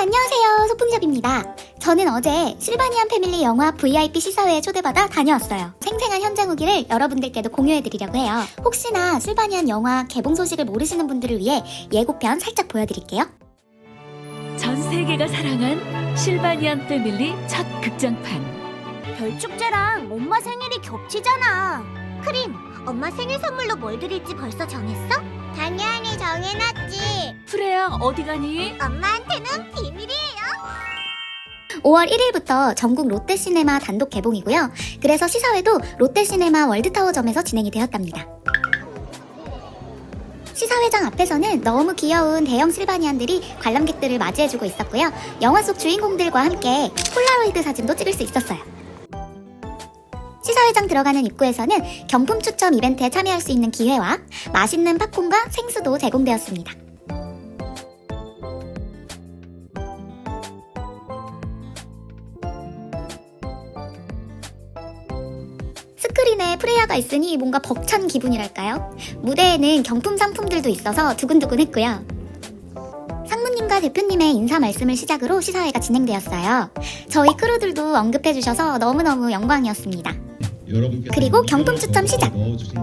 안녕하세요. 소품샵입니다. 저는 어제 실바니안 패밀리 영화 VIP 시사회에 초대받아 다녀왔어요. 생생한 현장 후기를 여러분들께도 공유해드리려고 해요. 혹시나 실바니안 영화 개봉 소식을 모르시는 분들을 위해 예고편 살짝 보여드릴게요. 전 세계가 사랑한 실바니안 패밀리 첫 극장판. 별축제랑 엄마 생일이 겹치잖아. 크림, 엄마 생일 선물로 뭘 드릴지 벌써 정했어? 당연히 정해놨지. 프레야 어디 가니? 엄마한테는 비밀이에요. 5월 1일부터 전국 롯데시네마 단독 개봉이고요. 그래서 시사회도 롯데시네마 월드타워점에서 진행이 되었답니다. 시사회장 앞에서는 너무 귀여운 대형 실바니안들이 관람객들을 맞이해주고 있었고요. 영화 속 주인공들과 함께 폴라로이드 사진도 찍을 수 있었어요. 시사회장 들어가는 입구에서는 경품 추첨 이벤트에 참여할 수 있는 기회와 맛있는 팝콘과 생수도 제공되었습니다. 스크린에 프레야가 있으니 뭔가 벅찬 기분이랄까요? 무대에는 경품 상품들도 있어서 두근두근했고요. 상무님과 대표님의 인사 말씀을 시작으로 시사회가 진행되었어요. 저희 크루들도 언급해주셔서 너무너무 영광이었습니다. 그리고 경품 추첨 시작.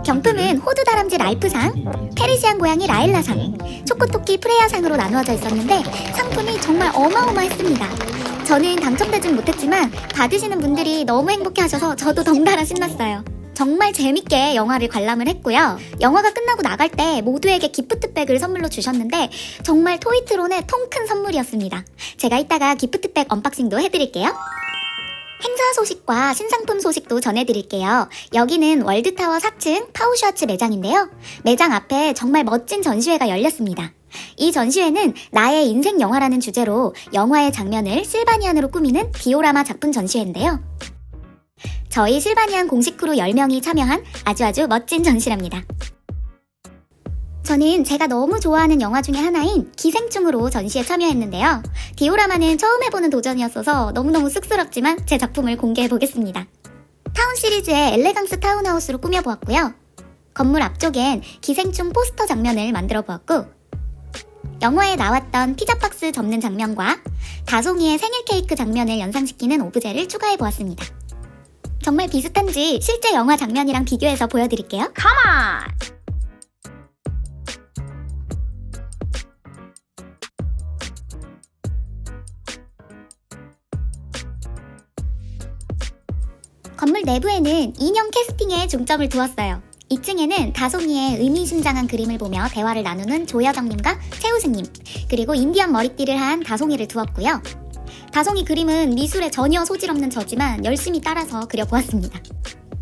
경품은 호두 다람쥐 랄프상, 페르시안 고양이 라일라상, 초코토끼 프레야상으로 나누어져 있었는데 상품이 정말 어마어마했습니다. 저는 당첨되진 못했지만 받으시는 분들이 너무 행복해 하셔서 저도 덩달아 신났어요. 정말 재밌게 영화를 관람을 했고요. 영화가 끝나고 나갈 때 모두에게 기프트백을 선물로 주셨는데 정말 토이트론의 통 큰 선물이었습니다. 제가 이따가 기프트백 언박싱도 해드릴게요. 행사 소식과 신상품 소식도 전해드릴게요. 여기는 월드타워 4층 파우슈아츠 매장인데요. 매장 앞에 정말 멋진 전시회가 열렸습니다. 이 전시회는 나의 인생 영화라는 주제로 영화의 장면을 실바니안으로 꾸미는 디오라마 작품 전시회인데요. 저희 실바니안 공식 크루 10명이 참여한 아주 아주 멋진 전시랍니다. 저는 제가 너무 좋아하는 영화 중에 하나인 기생충으로 전시에 참여했는데요. 디오라마는 처음 해보는 도전이었어서 너무너무 쑥스럽지만 제 작품을 공개해 보겠습니다. 타운 시리즈의 엘레강스 타운하우스로 꾸며보았고요. 건물 앞쪽엔 기생충 포스터 장면을 만들어 보았고, 영화에 나왔던 피자박스 접는 장면과 다송이의 생일 케이크 장면을 연상시키는 오브제를 추가해 보았습니다. 정말 비슷한지 실제 영화 장면이랑 비교해서 보여드릴게요. 건물 내부에는 인형 캐스팅에 중점을 두었어요. 2층에는 다송이의 의미심장한 그림을 보며 대화를 나누는 조여정님과 최우승님, 그리고 인디언 머리띠를 한 다송이를 두었고요. 다송이 그림은 미술에 전혀 소질 없는 저지만 열심히 따라서 그려보았습니다.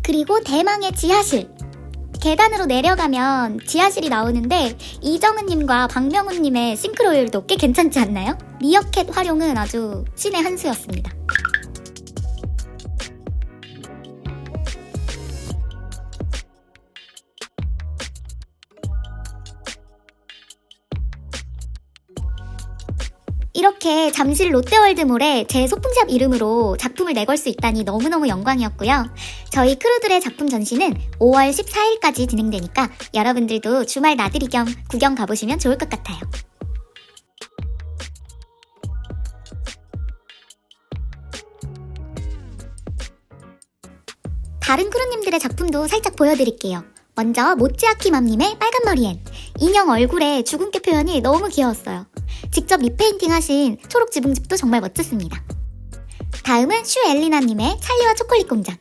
그리고 대망의 지하실. 계단으로 내려가면 지하실이 나오는데 이정은님과 박명훈님의 싱크로율도 꽤 괜찮지 않나요? 미어캣 활용은 아주 신의 한 수였습니다. 이렇게 잠실 롯데월드몰에 제 소품샵 이름으로 작품을 내걸 수 있다니 너무너무 영광이었고요. 저희 크루들의 작품 전시는 5월 14일까지 진행되니까 여러분들도 주말 나들이 겸 구경 가보시면 좋을 것 같아요. 다른 크루님들의 작품도 살짝 보여드릴게요. 먼저 모찌아키 맘님의 빨간 머리엔 인형 얼굴에 주근깨 표현이 너무 귀여웠어요. 직접 리페인팅 하신 초록 지붕집도 정말 멋졌습니다. 다음은 슈 엘리나님의 찰리와 초콜릿 공장.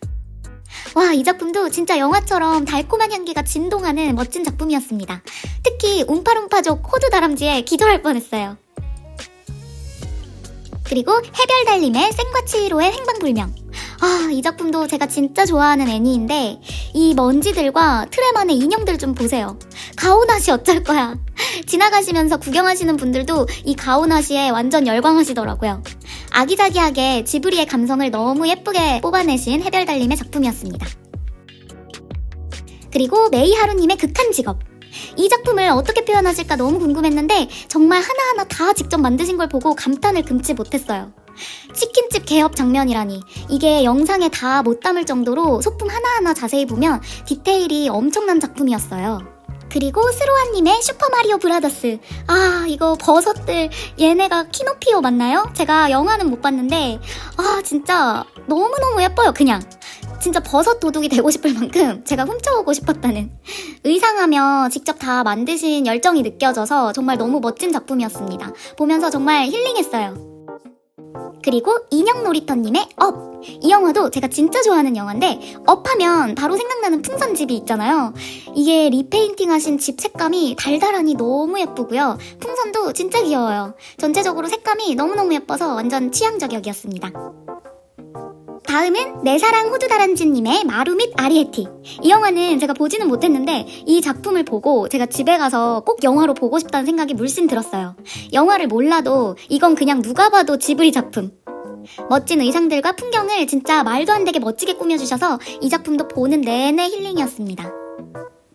와, 이 작품도 진짜 영화처럼 달콤한 향기가 진동하는 멋진 작품이었습니다. 특히 움파룸파족 호두 다람쥐에 기절할 뻔했어요. 그리고 해별달님의 생과 치로의 행방불명. 아, 이 작품도 제가 진짜 좋아하는 애니인데, 이 먼지들과 트램 안의 인형들 좀 보세요. 가오나시 어쩔 거야. 지나가시면서 구경하시는 분들도 이 가오나시에 완전 열광하시더라고요. 아기자기하게 지브리의 감성을 너무 예쁘게 뽑아내신 해별달님의 작품이었습니다. 그리고 메이하루님의 극한 직업. 이 작품을 어떻게 표현하실까 너무 궁금했는데 정말 하나하나 다 직접 만드신 걸 보고 감탄을 금치 못했어요. 치킨집 개업 장면이라니 이게 영상에 다 못 담을 정도로 소품 하나하나 자세히 보면 디테일이 엄청난 작품이었어요. 그리고 스로아님의 슈퍼마리오 브라더스. 아, 이거 버섯들, 얘네가 키노피오 맞나요? 제가 영화는 못 봤는데, 아, 진짜 너무너무 예뻐요, 그냥. 진짜 버섯 도둑이 되고 싶을 만큼 제가 훔쳐오고 싶었다는. 의상하며 직접 다 만드신 열정이 느껴져서 정말 너무 멋진 작품이었습니다. 보면서 정말 힐링했어요. 그리고 인형 놀이터님의 업. 이 영화도 제가 진짜 좋아하는 영화인데 업 하면 바로 생각나는 풍선집이 있잖아요. 이게 리페인팅 하신 집 색감이 달달하니 너무 예쁘고요. 풍선도 진짜 귀여워요. 전체적으로 색감이 너무너무 예뻐서 완전 취향 저격이었습니다. 다음은 내 사랑 호두다란쥐님의 마루 및 아리에티. 이 영화는 제가 보지는 못했는데 이 작품을 보고 제가 집에 가서 꼭 영화로 보고 싶다는 생각이 물씬 들었어요. 영화를 몰라도 이건 그냥 누가 봐도 지브리 작품. 멋진 의상들과 풍경을 진짜 말도 안 되게 멋지게 꾸며주셔서 이 작품도 보는 내내 힐링이었습니다.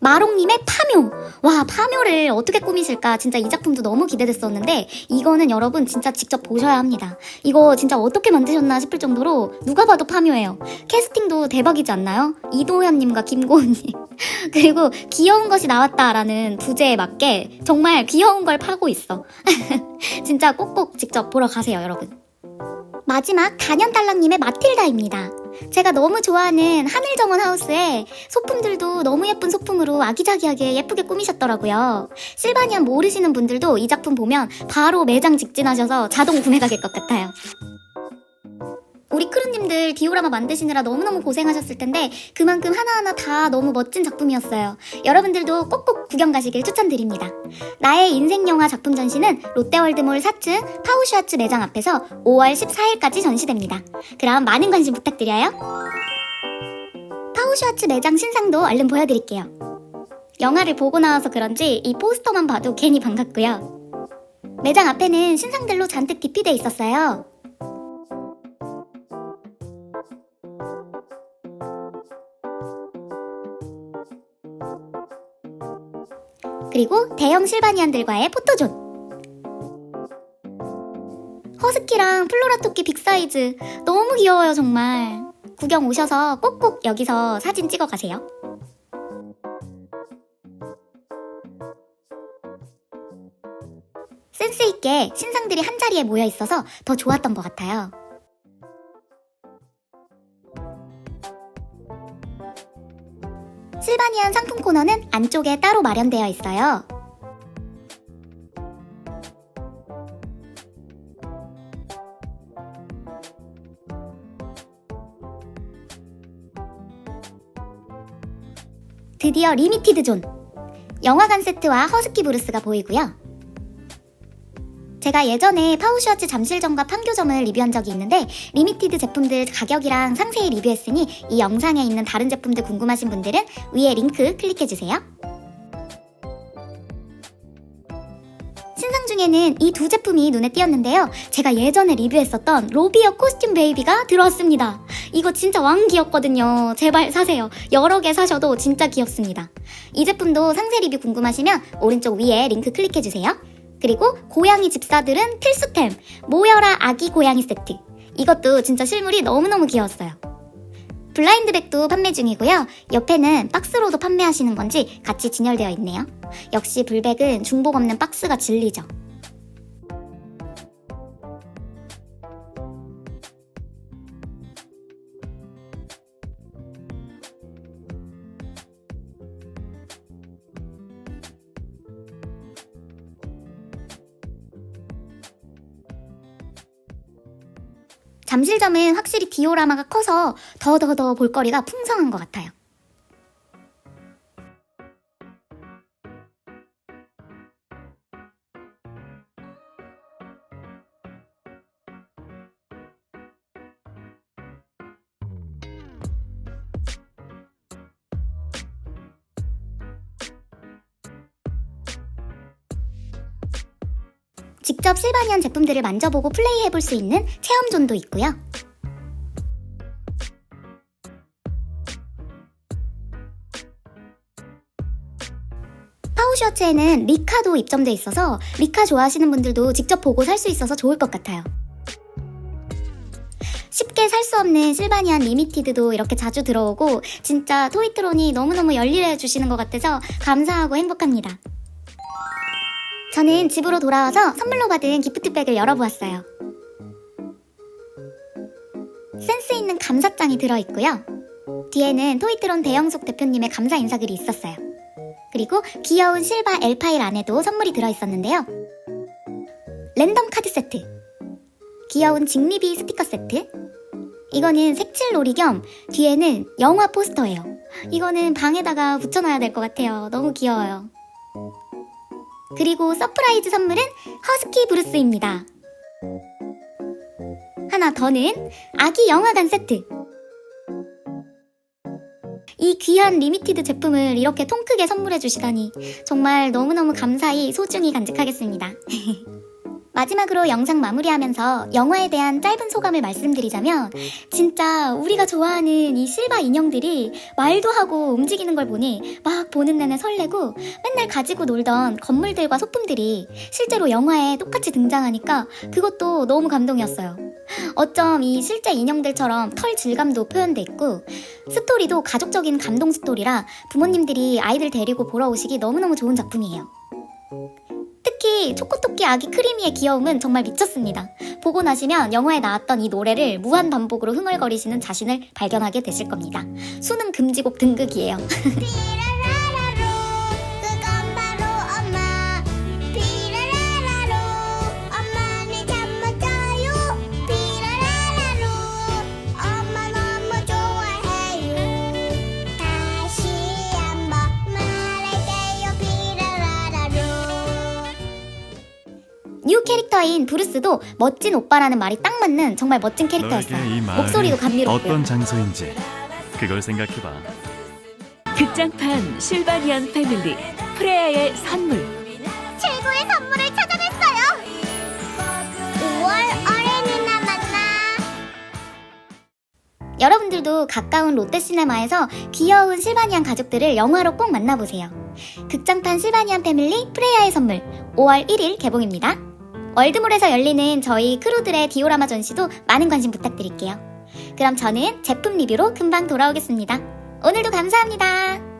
마롱님의 파묘! 와, 파묘를 어떻게 꾸미실까? 진짜 이 작품도 너무 기대됐었는데, 이거는 여러분 진짜 직접 보셔야 합니다. 이거 진짜 어떻게 만드셨나 싶을 정도로 누가 봐도 파묘예요. 캐스팅도 대박이지 않나요? 이도현님과 김고은님. 그리고 귀여운 것이 나왔다라는 부제에 맞게 정말 귀여운 걸 파고 있어. 진짜 꼭꼭 직접 보러 가세요, 여러분. 마지막 단연달랑님의 마틸다입니다. 제가 너무 좋아하는 하늘정원 하우스에 소품들도 너무 예쁜 소품으로 아기자기하게 예쁘게 꾸미셨더라고요. 실바니안 모르시는 분들도 이 작품 보면 바로 매장 직진하셔서 자동 구매 가길 것 같아요. 우리 크루님들 디오라마 만드시느라 너무너무 고생하셨을 텐데 그만큼 하나하나 다 너무 멋진 작품이었어요. 여러분들도 꼭꼭 구경 가시길 추천드립니다. 나의 인생 영화 작품 전시는 롯데월드몰 4층 파우슈아츠 매장 앞에서 5월 14일까지 전시됩니다. 그럼 많은 관심 부탁드려요. 파우슈아츠 매장 신상도 얼른 보여드릴게요. 영화를 보고 나와서 그런지 이 포스터만 봐도 괜히 반갑고요. 매장 앞에는 신상들로 잔뜩 디피돼 있었어요. 그리고 대형 실바니안들과의 포토존. 허스키랑 플로라 토끼 빅사이즈 너무 귀여워요 정말. 구경 오셔서 꼭꼭 여기서 사진 찍어 가세요. 센스 있게 신상들이 한 자리에 모여 있어서 더 좋았던 것 같아요. 코너는 안쪽에 따로 마련되어 있어요. 드디어 리미티드 존. 영화관 세트와 허스키 브루스가 보이고요. 제가 예전에 파우슈아츠 잠실점과 판교점을 리뷰한 적이 있는데 리미티드 제품들 가격이랑 상세히 리뷰했으니 이 영상에 있는 다른 제품들 궁금하신 분들은 위에 링크 클릭해주세요. 신상 중에는 이 두 제품이 눈에 띄었는데요. 제가 예전에 리뷰했었던 로비어 코스튬 베이비가 들어왔습니다. 이거 진짜 왕 귀엽거든요. 제발 사세요. 여러 개 사셔도 진짜 귀엽습니다. 이 제품도 상세 리뷰 궁금하시면 오른쪽 위에 링크 클릭해주세요. 그리고 고양이 집사들은 필수템 모여라 아기 고양이 세트. 이것도 진짜 실물이 너무너무 귀여웠어요. 블라인드백도 판매 중이고요. 옆에는 박스로도 판매하시는 건지 같이 진열되어 있네요. 역시 블백은 중복 없는 박스가 진리죠 잠실점은 확실히 디오라마가 커서 더더더 볼거리가 풍성한 것 같아요. 직접 실바니안 제품들을 만져보고 플레이해볼 수 있는 체험존도 있고요. 파우셔츠에는 리카도 입점돼 있어서 리카 좋아하시는 분들도 직접 보고 살 수 있어서 좋을 것 같아요. 쉽게 살 수 없는 실바니안 리미티드도 이렇게 자주 들어오고 진짜 토이트론이 너무너무 열일해 주시는 것 같아서 감사하고 행복합니다. 저는 집으로 돌아와서 선물로 받은 기프트백을 열어보았어요. 센스 있는 감사장이 들어있고요. 뒤에는 토이트론 대영숙 대표님의 감사 인사글이 있었어요. 그리고 귀여운 실바 L파일 안에도 선물이 들어있었는데요. 랜덤 카드 세트. 귀여운 직리비 스티커 세트. 이거는 색칠 놀이 겸 뒤에는 영화 포스터예요. 이거는 방에다가 붙여놔야 될 것 같아요. 너무 귀여워요. 그리고 서프라이즈 선물은 허스키 브루스입니다. 하나 더는 아기 영화관 세트. 이 귀한 리미티드 제품을 이렇게 통 크게 선물해 주시다니 정말 너무너무 감사히 소중히 간직하겠습니다. 마지막으로 영상 마무리하면서 영화에 대한 짧은 소감을 말씀드리자면 진짜 우리가 좋아하는 이 실바 인형들이 말도 하고 움직이는 걸 보니 막 보는 내내 설레고 맨날 가지고 놀던 건물들과 소품들이 실제로 영화에 똑같이 등장하니까 그것도 너무 감동이었어요. 어쩜 이 실제 인형들처럼 털 질감도 표현돼 있고 스토리도 가족적인 감동 스토리라 부모님들이 아이들 데리고 보러 오시기 너무너무 좋은 작품이에요. 특히 초코토끼 아기 크리미의 귀여움은 정말 미쳤습니다. 보고 나시면 영화에 나왔던 이 노래를 무한 반복으로 흥얼거리시는 자신을 발견하게 되실 겁니다. 수능 금지곡 등극이에요. 뉴 캐릭터인 브루스도 멋진 오빠라는 말이 딱 맞는 정말 멋진 캐릭터였어요. 너에게 이 마을이 목소리도 감미롭고요. 어떤 장소인지 그걸 생각해봐. 극장판 실바니안 패밀리 프레야의 선물 최고의 선물을 찾아냈어요 5월 어린이날 만나 여러분들도 가까운 롯데시네마에서 귀여운 실바니안 가족들을 영화로 꼭 만나보세요. 극장판 실바니안 패밀리 프레야의 선물 5월 1일 개봉입니다. 월드몰에서 열리는 저희 크루들의 디오라마 전시도 많은 관심 부탁드릴게요. 그럼 저는 제품 리뷰로 금방 돌아오겠습니다. 오늘도 감사합니다.